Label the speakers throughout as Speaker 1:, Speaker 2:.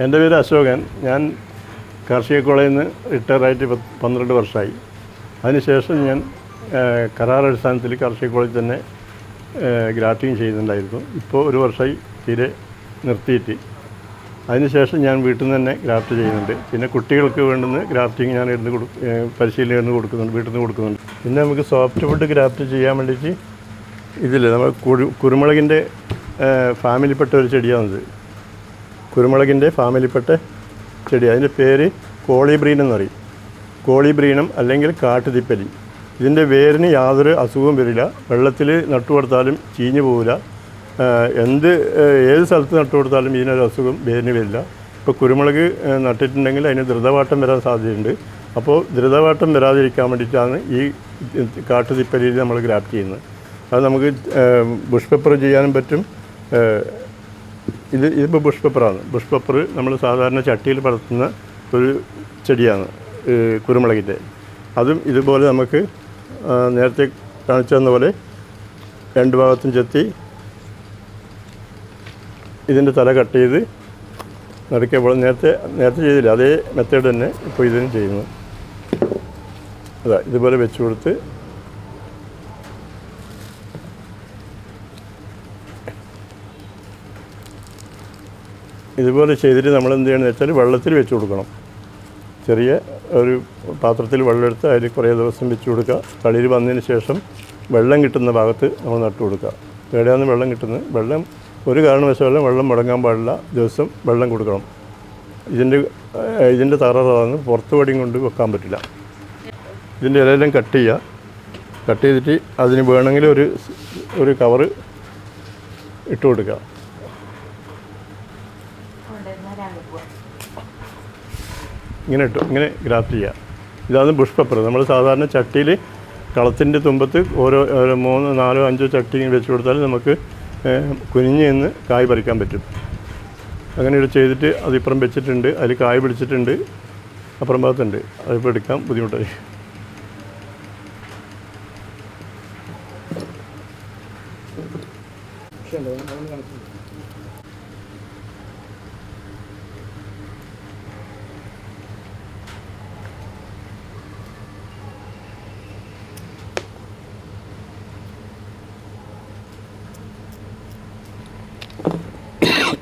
Speaker 1: എന്റെ പേര് അശോകൻ. ഞാൻ കാർഷിക കോളേജിൽ നിന്ന് റിട്ടയറായിട്ട് പന്ത്രണ്ട് വർഷമായി. അതിനുശേഷം ഞാൻ കരാർ അടിസ്ഥാനത്തിൽ കാർഷിക കോളേജിൽ തന്നെ ഗ്രാഫ്റ്റിംഗ് ചെയ്യുന്നുണ്ടായിരുന്നു ഇപ്പോൾ ഒരു വർഷമായി തീരെ നിർത്തിയിട്ട്. അതിനുശേഷം ഞാൻ വീട്ടിൽ നിന്ന് തന്നെ ഗ്രാഫ്റ്റ് ചെയ്യുന്നുണ്ട്. പിന്നെ കുട്ടികൾക്ക് വേണ്ടുന്ന ഗ്രാഫ്റ്റിംഗ് ഞാൻ ഇരുന്ന് കൊടു പരിശീലനം ഇരുന്ന് കൊടുക്കുന്നുണ്ട് വീട്ടിൽ നിന്ന് കൊടുക്കുന്നുണ്ട്. പിന്നെ നമുക്ക് സോഫ്റ്റ് വുഡ് ഗ്രാഫ്റ്റ് ചെയ്യാൻ വേണ്ടിയിട്ട് ഇതില്ല നമ്മൾ കുരു കുരുമുളകിന്റെ ഫാമിലിപ്പെട്ട ഒരു ചെടിയാണിത് കുരുമുളകിന്റെ ഫാമിലിപ്പെട്ട ചെടി. അതിന്റെ പേര് കോളിബ്രീൻ എന്ന് പറയും കോളിബ്രീനം അല്ലെങ്കിൽ കാട്ടുതിപ്പലി. ഇതിന്റെ വേരിന് യാതൊരു അസുഖവും വരില്ല. വെള്ളത്തിൽ നട്ടു കൊടുത്താലും ചീഞ്ഞു പോവില്ല. എന്ത് ഏത് സ്ഥലത്ത് നട്ടു കൊടുത്താലും ഇതിനൊരു അസുഖം വേരിന് വരില്ല. ഇപ്പോൾ കുരുമുളക് നട്ടിട്ടുണ്ടെങ്കിൽ അതിന് ദ്രുതവാട്ടം വരാൻ സാധ്യതയുണ്ട്. അപ്പോൾ ദ്രുതവാട്ടം വരാതിരിക്കാൻ വേണ്ടിയിട്ടാണ് ഈ കാട്ടുതിപ്പലിയിൽ നമ്മൾ ഗ്രാഫ്റ്റ് ചെയ്യുന്നത്. അത് നമുക്ക് ബുഷ് പേപ്പർ ചെയ്യാനും പറ്റും ഇത് ഇതിപ്പോൾ ബുഷ് പെപ്പറാണ് ബുഷ് പെപ്പർ നമ്മൾ സാധാരണ ചട്ടിയിൽ പടർത്തുന്ന ഒരു ചെടിയാണ് കുരുമുളകിന്റെ അതും ഇതുപോലെ നമുക്ക് നേരത്തെ കാണിച്ചു പോലെ രണ്ട് ഭാഗത്തും ചെത്തി ഇതിന്റെ തല കട്ട് ചെയ്ത് നടുക്കെ പോലെ നേരത്തെ നേരത്തെ ചെയ്തില്ല. അതേ മെത്തേഡ് തന്നെ ഇപ്പോൾ ഇതിനും ചെയ്യുന്നു. അതാ ഇതുപോലെ വെച്ച് കൊടുത്ത് ഇതുപോലെ ചെയ്തിട്ട് നമ്മൾ എന്ത് ചെയ്യണമെന്ന് വെച്ചാൽ വെള്ളത്തിൽ വെച്ച് കൊടുക്കണം. ചെറിയ ഒരു പാത്രത്തിൽ വെള്ളം എടുത്ത് അതിൽ കുറേ ദിവസം വെച്ച് കൊടുക്കുക. തളിര് വന്നതിന് ശേഷം വെള്ളം കിട്ടുന്ന ഭാഗത്ത് നമ്മൾ നട്ടു കൊടുക്കുക. എവിടെയാണ് വെള്ളം കിട്ടുന്നത്? വെള്ളം ഒരു കാരണവശാലും വെള്ളം മുടങ്ങാൻ പാടില്ല. ദിവസം വെള്ളം കൊടുക്കണം. ഇതിന്റെ ഇതിന്റെ തകരാറാണ് പുറത്ത് പടിയും കൊണ്ട് വെക്കാൻ പറ്റില്ല. ഇതിന്റെ ഇലയെല്ലാം കട്ട് ചെയ്യുക. കട്ട് ചെയ്തിട്ട് അതിന് വേണമെങ്കിൽ ഒരു ഒരു കവറ് ഇട്ട് കൊടുക്കുക. ഇങ്ങനെ ഇട്ടു ഇങ്ങനെ ഗ്രാഫ്റ്റ് ചെയ്യുക ഇതാണ് ബുഷ് പേപ്പർ നമ്മൾ സാധാരണ ചട്ടിയിൽ കളത്തിന്റെ തുമ്പത്ത് ഓരോ ഓരോ മൂന്നോ നാലോ അഞ്ചോ ചട്ടി വെച്ച് കൊടുത്താൽ നമുക്ക് കുനിഞ്ഞ് നിന്ന് കായ് പറിക്കാൻ പറ്റും. അങ്ങനെ ഇവിടെ ചെയ്തിട്ട് അതിപ്പുറം വെച്ചിട്ടുണ്ട്. അതിൽ കായ് പിടിച്ചിട്ടുണ്ട്. അപ്പുറം ഭാഗത്തുണ്ട്. അതിപ്പോൾ എടുക്കാൻ ബുദ്ധിമുട്ടായി. you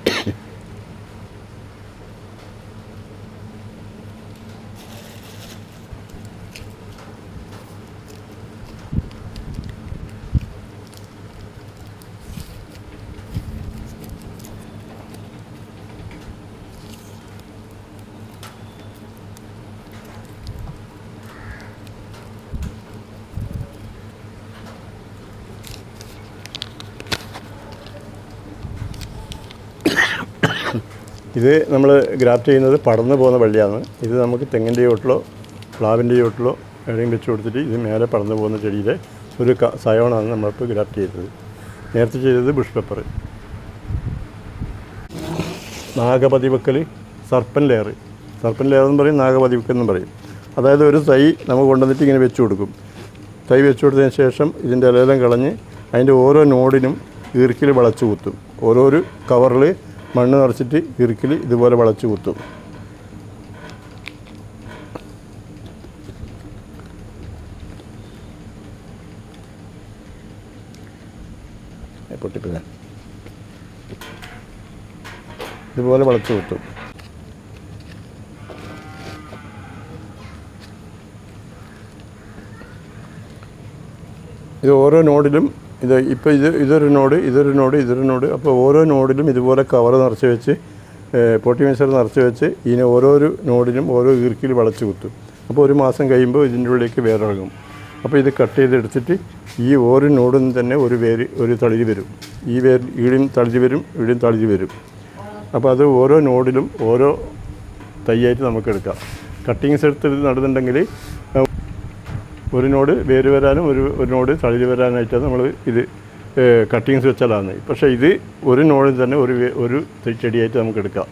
Speaker 1: ഇത് നമ്മൾ ഗ്രാഫ്റ്റ് ചെയ്യുന്നത് പടർന്നു പോകുന്ന വള്ളിയാണ്. ഇത് നമുക്ക് തെങ്ങിന്റെ ചോട്ടിലോ പ്ലാവിന്റെ ചോട്ടിലോ എവിടെയും വെച്ച് കൊടുത്തിട്ട് ഇത് മേലെ പടർന്നു പോകുന്ന ചെടിയിലെ ഒരു സയോണാണ് നമ്മളിപ്പോൾ ഗ്രാഫ്റ്റ് ചെയ്തത്. നേരത്തെ ചെയ്തത് ബുഷ് പേപ്പർ. നാഗപതി വെക്കൽ സർപ്പൻ ലെയർ. സർപ്പൻ ലെയർ എന്ന് പറയും നാഗപതി വെക്കൽ എന്ന് പറയും. അതായത് ഒരു തൈ നമുക്ക് കൊണ്ടുവന്നിട്ട് ഇങ്ങനെ വെച്ച് കൊടുക്കും. തൈ വെച്ച് കൊടുത്തതിന് ശേഷം ഇതിന്റെ ഇലയെല്ലാം കളഞ്ഞ് അതിന്റെ ഓരോ നോഡിനും ഈർക്കിൽ വളച്ചു കുത്തും. ഓരോരു കവറിൽ മണ്ണ് നിറച്ചിട്ട് ഇറുക്കിൽ ഇതുപോലെ വളച്ച് കുത്തും. ഇതുപോലെ വളച്ചു കുത്തും. ഇത് ഓരോ നോഡിലും ഇത് ഇപ്പോൾ ഇത് ഇതൊരു നോഡ് ഇതൊരു നോഡ് ഇതൊരു നോഡ്. അപ്പോൾ ഓരോ നോഡിലും ഇതുപോലെ കവർ നിറച്ച് വെച്ച് പൊട്ടി മിക്സർ നിറച്ച് വെച്ച് ഇതിനെ ഓരോരോ നോഡിലും ഓരോ ഈർക്കിൽ വളച്ച് കുത്തും. അപ്പോൾ ഒരു മാസം കഴിയുമ്പോൾ ഇതിന്റെ ഉള്ളിലേക്ക് വേരിറങ്ങും അപ്പോൾ ഇത് കട്ട് ചെയ്തെടുത്തിട്ട് ഈ ഓരോ നോഡിൽ നിന്ന് തന്നെ ഒരു വേര് ഒരു തളിര് വരും. ഈ വേര് ഈടും തളിര് വരും ഈടും തളിര് വരും. അപ്പോൾ അത് ഓരോ നോഡിലും ഓരോ തൈയായിട്ട് നമുക്ക് എടുക്കാം. കട്ടിങ്സ് എടുത്ത് നടന്നുണ്ടെങ്കിൽ ഒരു നോട് വേര് വരാനും ഒരു ഒരു നോട് തളിര് വരാനായിട്ടാണ് നമ്മൾ ഇത് കട്ടിങ്സ് വെച്ചാലാണ് പക്ഷേ ഇത് ഒരു നോളിൽ തന്നെ ഒരു ഒരു ചെടിയായിട്ട് നമുക്ക് എടുക്കാം.